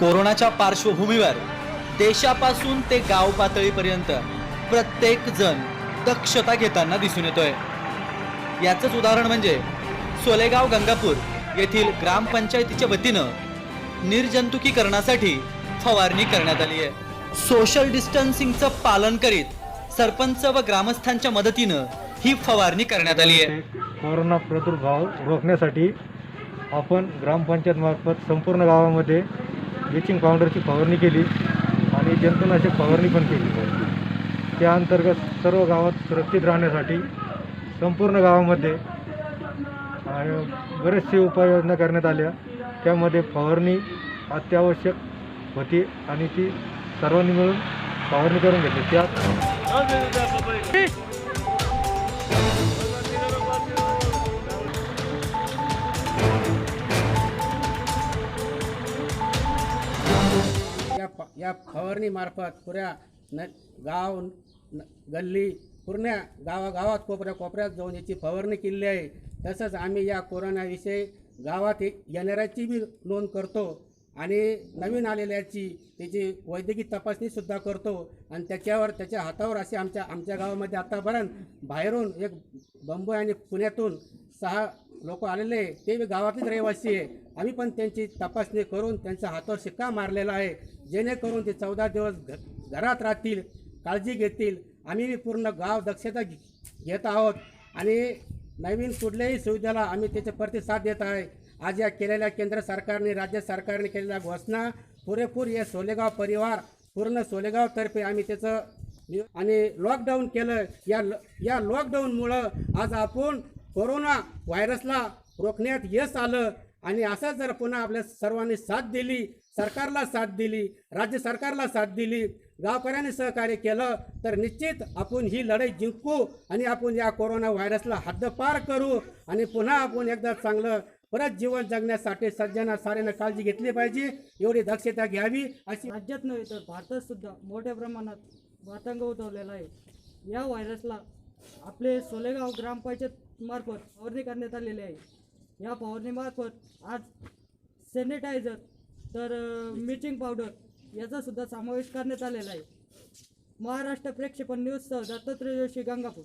कोरोनाच्या पार्श्वभूमीवर देशापासून ते गाव पातळीपर्यंत प्रत्येक जण दक्षता घेताना दिसून येतोय. याचंच उदाहरण म्हणजे सोलेगाव गंगापूर येथील ग्रामपंचायतीच्या वतीनं निर्जंतुकीकरणासाठी फवारणी करण्यात आली आहे. सोशल डिस्टन्सिंगचं पालन करीत सरपंच व ग्रामस्थांच्या मदतीनं ही फवारणी करण्यात आली आहे. कोरोना प्रादुर्भाव रोखण्यासाठी आपण ग्रामपंचायतमार्फत संपूर्ण गावामध्ये ब्लिचिंग पावडरची फवारणी केली आणि जंतुनाशक फवारणी पण केली. त्या अंतर्गत सर्व गावात सुरक्षित राहण्यासाठी संपूर्ण गावामध्ये बरेचसे उपाययोजना करण्यात आल्या. त्यामध्ये फवारणी अत्यावश्यक होती आणि ती सर्वांनी मिळून फवारणी करून घेतली. त्यात या फ या फवारणीमार्फत पुऱ्या न गाव न गल्ली पूर्ण गावागावात कोपऱ्या कोपऱ्यात जाऊन याची फवारणी केलेली आहे. तसंच आम्ही या कोरोनाविषयी गावात येणाऱ्याची बी नोंद करतो आणि नवीन आलेल्याची त्याची वैद्यकीय तपासणीसुद्धा करतो. आणि त्याच्यावर त्याच्या हातावर असे आमच्या आमच्या गावामध्ये आतापर्यंत बाहेरून एक बंबई आणि पुण्यातून सहा लोक आलेले आहे. ते बी गावातलेच रहिवासी आहे. आम्ही पण त्यांची तपासणी करून त्यांच्या हातावर शिक्का मारलेला आहे. जेणेकरून ते चौदा दिवस घ घरात राहतील काळजी घेतील. आम्ही बी पूर्ण गाव दक्षता घेत आहोत. आणि नवीन कुठल्याही सुविधेला आम्ही त्याचे प्रतिसाद देत आहे. आज या केलेल्या केंद्र सरकारने राज्य सरकारने केलेल्या घोषणा पुरेपूर या सोलेगाव परिवार पूर्ण सोलेगावतर्फे आम्ही त्याचं आणि लॉकडाऊन केलं. या ल- या लॉकडाऊनमुळं आज आपण कोरोना व्हायरसला रोखण्यात यश आलं आणि असं जर पुन्हा आपल्या सर्वांनी साथ दिली सरकारला साथ दिली राज्य सरकारला साथ दिली गावकऱ्यांनी सहकार्य केलं तर निश्चित आपण ही लढाई जिंकू आणि आपण या कोरोना व्हायरसला हद्दपार करू आणि पुन्हा आपण एकदा चांगलं परत जीवन जगण्यासाठी सज्जना साऱ्यांना काळजी घेतली पाहिजे एवढी दक्षता घ्यावी अशी राज्यात नव्हे तर भारतात सुद्धा मोठ्या प्रमाणात मातंग उठवलेला आहे. या व्हायरसला आपले सोलेगाव ग्रामपंचायत मार्फत फवारणी करण्यात आलेली आहे. या फवारणीमार्फत आज सॅनिटायझर तर मिचिंग पावडर याचा सुद्धा समावेश करण्यात आलेला आहे. महाराष्ट्र प्रेक्षेपण न्यूजसह दत्तात्रय जोशी गंगापूर.